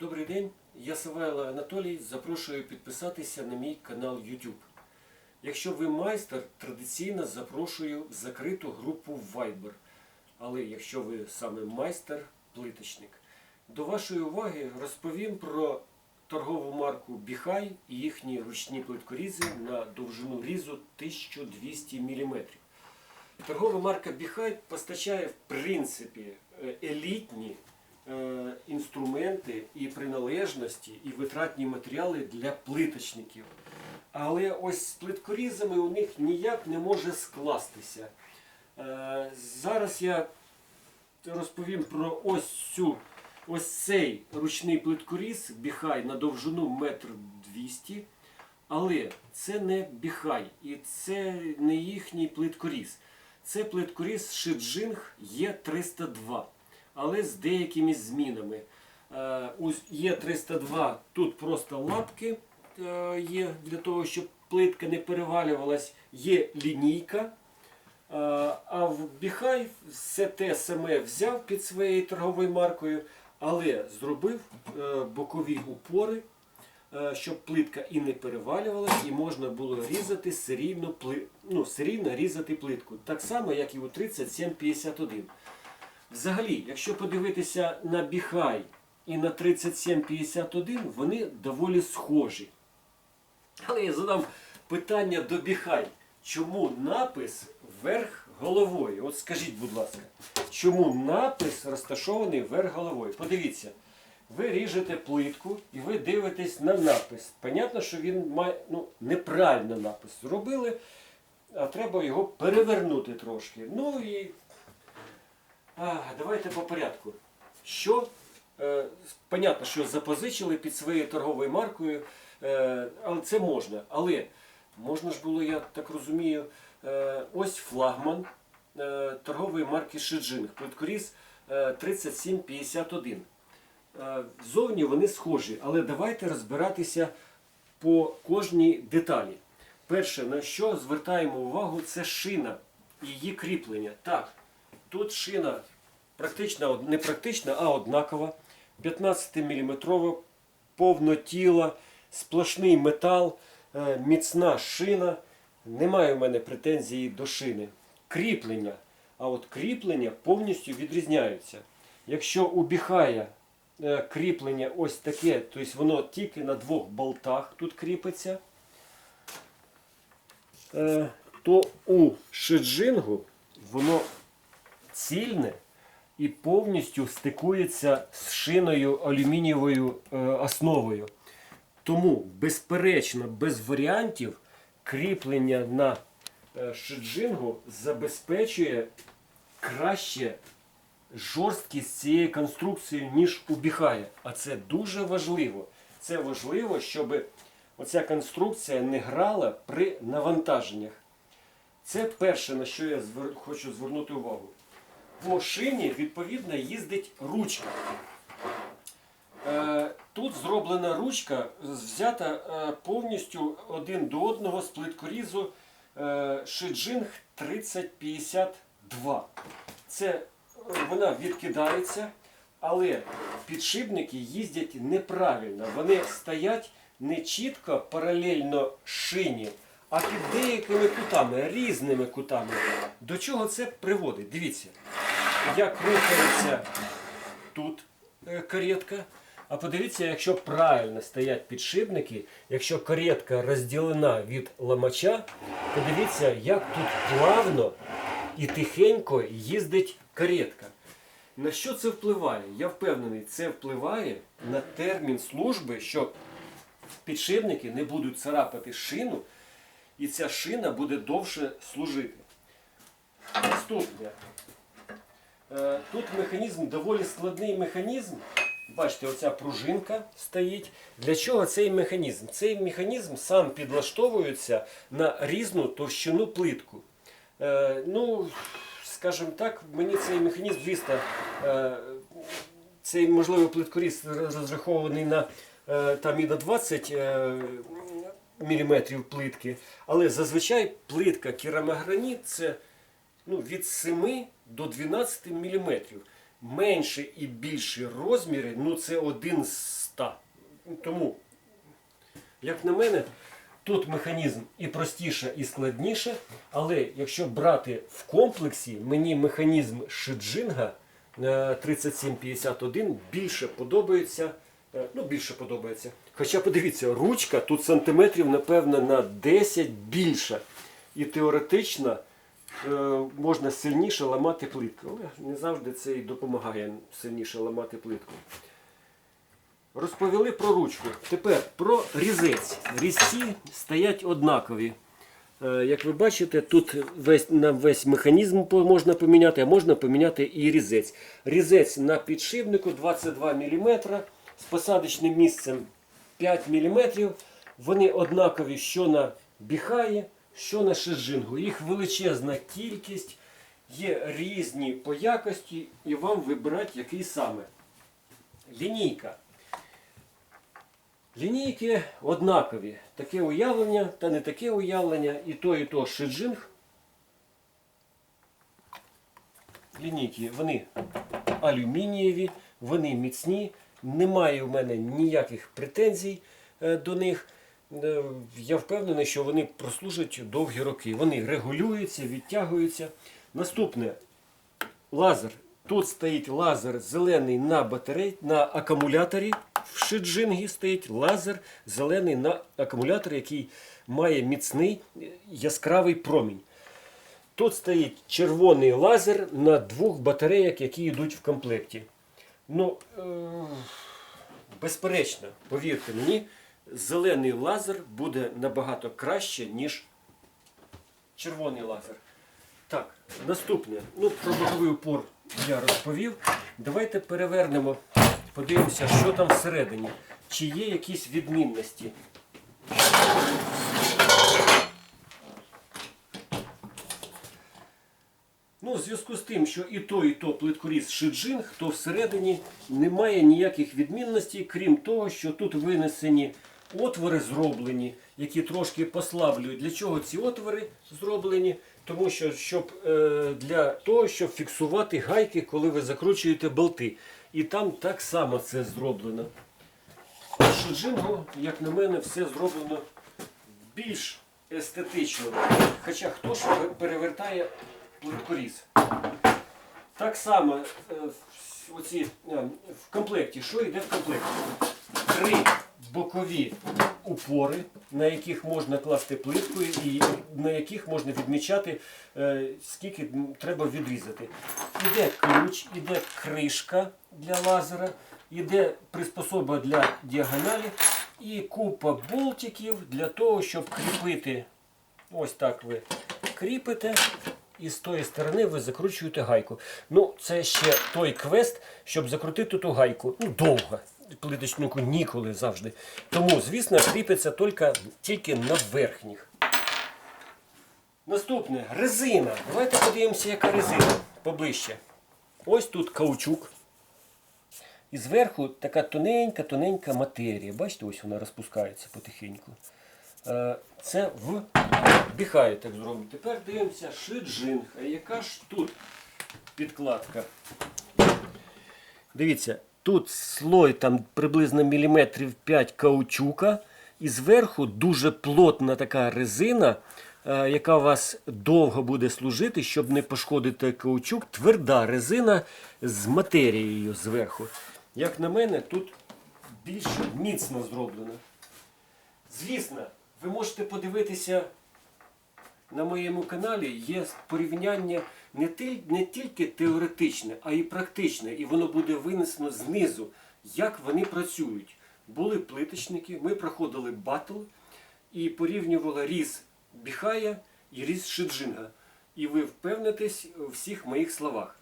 Добрий день, я Савайло Анатолій. Запрошую підписатися на мій канал YouTube. Якщо ви майстер, традиційно запрошую в закриту групу Viber. Але якщо ви саме майстер, плиточник. До вашої уваги розповім про торгову марку Біхай і їхні ручні плиткорізи на довжину різу 1200 мм. Торгова марка Біхай постачає в принципі е, елітні інструменти і приналежності, і витратні матеріали для плиточників. Але ось з плиткорізами у них ніяк не може скластися. Е, Зараз я розповім про ось цю. Ось цей ручний плиткоріз біхай на довжину метр 200, але це не біхай і це не їхній плиткоріз. Це плиткоріз Шиджинг Є302, але з деякими змінами. Е, у Є302 тут просто лапки е, є для того, щоб плитка не перевалювалась, є лінійка. Е, А в Біхай все те саме взяв під своєю торговою маркою, але зробив бокові упори, щоб плитка і не перевалювалась, і можна було різати серійно, ну, серійно різати плитку. Так само, як і у 3751. Взагалі, якщо подивитися на Біхай і на 3751, вони доволі схожі. Але я задам питання до Біхай. Чому напис вверх головою? От скажіть, будь ласка, чому напис розташований вверх головою? Подивіться, ви ріжете плитку і ви дивитесь на напис. Понятно, що він має ну, неправильно напис зробили, а треба його перевернути трошки. Ну і давайте по порядку. Що? Е, понятно, що запозичили під своєю торговою маркою, е, але це можна. Але можна ж було, я так розумію, е, ось флагман торгової марки Шиджинг, плиткоріз е, 3751. Е, Зовні вони схожі, але давайте розбиратися по кожній деталі. Перше, на що звертаємо увагу, це шина і її кріплення. Так, тут шина практично, не практична, а однакова. 15-мм, повнотіла, сплошний метал, е, міцна шина. Немає в мене претензії до шини. Кріплення. А от кріплення повністю відрізняються. Якщо у Біхая е, кріплення ось таке, тобто воно тільки на двох болтах тут кріпиться, е, то у шиджингу воно цільне і повністю стикується з шиною алюмінієвою е, основою. Тому, безперечно, без варіантів кріплення на е, шиджингу забезпечує краще жорсткість цієї конструкції, ніж у Біхая. А це дуже важливо. Це важливо, щоб оця конструкція не грала при навантаженнях. Це перше, на що я хочу звернути увагу. По шині, відповідно, їздить ручка. Е, Тут зроблена ручка, взята е, повністю один до одного з плиткорізу е, Шиджинг 3052. Це вона відкидається, але підшипники їздять неправильно. Вони стоять не чітко паралельно шині, а під деякими кутами, різними кутами. До чого це приводить? Дивіться, як рухається тут е, каретка. А подивіться, якщо правильно стоять підшипники, якщо каретка розділена від ламача, подивіться, як тут плавно і тихенько їздить каретка. На що це впливає? Я впевнений, це впливає на термін служби, що підшипники не будуть царапати шину, і ця шина буде довше служити. Наступне. Е, Тут механізм доволі складний механізм. Бачите, оця пружинка стоїть. Для чого цей механізм? Цей механізм сам підлаштовується на різну товщину плитку. Е, ну, скажімо так, мені цей механізм, звісно, е, цей можливо плиткоріз розрахований на е, там і на 20 е, мм плитки, але зазвичай плитка керамограніт це ну, від 7 до 12 мм. Менше і більші розміри, ну це один з 100. Тому, як на мене, тут механізм і простіше, і складніше, але якщо брати в комплексі, мені механізм Шиджинга е, 3751 більше подобається. е, Ну, більше подобається. Хоча подивіться, ручка тут сантиметрів, напевно, на 10 більша. І теоретично е, можна сильніше ламати плитку. Але не завжди це і допомагає сильніше ламати плитку. Розповіли про ручку. Тепер про різець. Різці стоять однакові. Е, Як ви бачите, тут весь, на весь механізм можна поміняти, а можна поміняти і різець. Різець на підшипнику 22 мм з посадочним місцем 5 мм. Вони однакові, що на біхаї, що на шиджингу. Їх величезна кількість, є різні по якості, і вам вибирати який саме. Лінійка. Лінійки однакові. Таке уявлення та не таке уявлення. І то, і то шиджинг. Лінійки, вони алюмінієві, вони міцні. Немає в мене ніяких претензій е, до них. Е, Я впевнений, що вони прослужать довгі роки. Вони регулюються, відтягуються. Наступне лазер. Тут стоїть лазер зелений на батарей, на акумуляторі. В шиджингі стоїть лазер зелений на акумуляторі, який має міцний яскравий промінь. Тут стоїть червоний лазер на двох батареях, які йдуть в комплекті. Ну, е- безперечно, повірте мені, зелений лазер буде набагато краще, ніж червоний лазер. Так, наступне. Ну, про боковий упор я розповів. Давайте перевернемо, подивимося, що там всередині. Чи є якісь відмінності. Ну, в зв'язку з тим, що і то, і то плиткоріз шиджинг, то всередині немає ніяких відмінностей, крім того, що тут винесені отвори зроблені, які трошки послаблюють. Для чого ці отвори зроблені? Тому що щоб, е, для того, щоб фіксувати гайки, коли ви закручуєте болти. І там так само це зроблено. А шиджингу, як на мене, все зроблено більш естетично. Хоча хто ж перевертає плиткоріз? Так само е, оці, е, в комплекті, що йде в комплекті? Три бокові упори, на яких можна класти плитку і на яких можна відмічати, е, скільки треба відрізати. Іде ключ, іде кришка для лазера, іде приспособа для діагоналі і купа болтиків для того, щоб кріпити. Ось так ви кріпите. І з тої сторони ви закручуєте гайку. Ну, це ще той квест, щоб закрутити ту гайку. Ну, довго. Плиточнику ніколи завжди. Тому, звісно, кріпиться тільки, тільки на верхніх. Наступне резина. Давайте подивимося, яка резина поближче. Ось тут каучук. І зверху така тоненька-тоненька матерія. Бачите, ось вона розпускається потихеньку. Е, Це в біхає так зроблено. Тепер дивимося шиджинг. А яка ж тут підкладка? Дивіться, тут слой там приблизно міліметрів 5 каучука, і зверху дуже плотна така резина, е, яка у вас довго буде служити, щоб не пошкодити каучук. Тверда резина з матерією зверху. Як на мене, тут більш міцно зроблено. Звісно, ви можете подивитися на моєму каналі є порівняння не, тіль- не тільки теоретичне, а й практичне. І воно буде винесено знизу, як вони працюють. Були плиточники, ми проходили батл і порівнювали різ Біхая і різ Шиджинга. І ви впевнитесь у всіх моїх словах.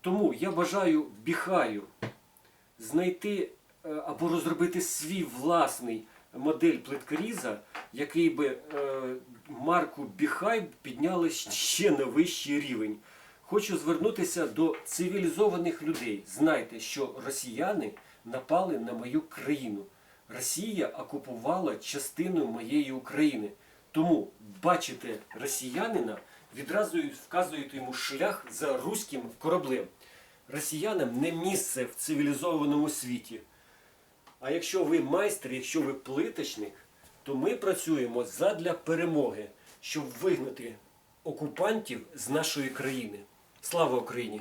Тому я бажаю Біхаю знайти е, або розробити свій власний модель плиткоріза, який би е, марку Біхай підняли ще на вищий рівень. Хочу звернутися до цивілізованих людей. Знайте, що росіяни напали на мою країну. Росія окупувала частину моєї України. Тому бачите росіянина, відразу вказуєте йому шлях за руським кораблем. Росіянам не місце в цивілізованому світі. А якщо ви майстер, якщо ви плиточник, то ми працюємо задля перемоги, щоб вигнати окупантів з нашої країни. Слава Україні!